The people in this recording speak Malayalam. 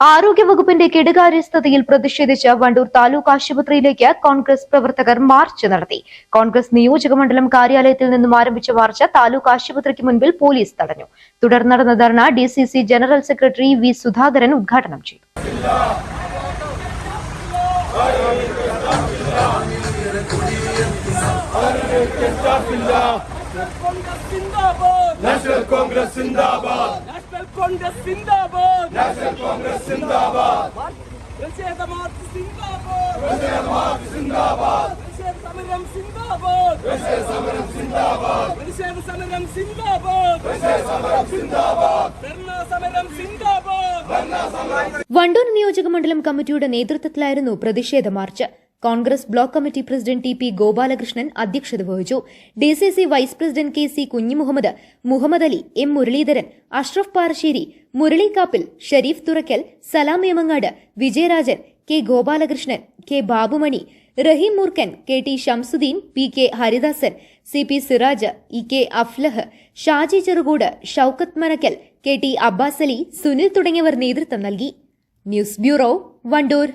ആരോഗ്യവകുപ്പിന്റെ കെടുകാര്യസ്ഥതയിൽ പ്രതിഷേധിച്ച് വണ്ടൂർ താലൂക്ക് ആശുപത്രിയിലേക്ക് കോൺഗ്രസ് പ്രവർത്തകർ മാർച്ച് നടത്തി. കോൺഗ്രസ് നിയോജക മണ്ഡലം കാര്യാലയത്തിൽ നിന്നും ആരംഭിച്ച മാർച്ച് താലൂക്ക് ആശുപത്രിക്ക് മുൻപിൽ പോലീസ് തടഞ്ഞു. തുടർന്ന് നടന്ന ധർണ DCC general secretary V Sudhakaran ഉദ്ഘാടനം ചെയ്തു. നാഷണൽ കോൺഗ്രസ് സിന്ദാബാദ്. നാഷണൽ കോൺഗ്രസ് സിന്ദാബാദ്. പ്രതിഷേധ മാർച്ച് സിന്ദാബാദ്. പ്രതിഷേധ മാർച്ച് സിന്ദാബാദ്. പ്രതിഷേധ സമരം സിന്ദാബാദ്. പ്രതിഷേധ സമരം സിന്ദാബാദ്. പ്രതിഷേധ സമരം സിന്ദാബാദ്. വണ്ടൂർ നിയോജക മണ്ഡലം കമ്മിറ്റിയുടെ നേതൃത്വത്തിലായിരുന്നു പ്രതിഷേധ march. Congress block committee president T P Gopalakrishnan അധ്യക്ഷത വഹിച്ചു. DCC vice president K C Kunjimuhammad Muhammad Ali M Muraleedharan Ashraf Parasseri Murali Kappil Sharif Thurakkal Salam Yamangad Vijayarajan K Gopalakrishnan K Babumani Rahim Moorkkan K T Shamsuddin P K Haridasan C P Siraj E K Aflah Shaji Cherukood Shoukath Manakkal K T Abbas Ali Sunil തുടങ്ങിയവർ നേതൃത്വം നൽകി. News bureau Wandoor.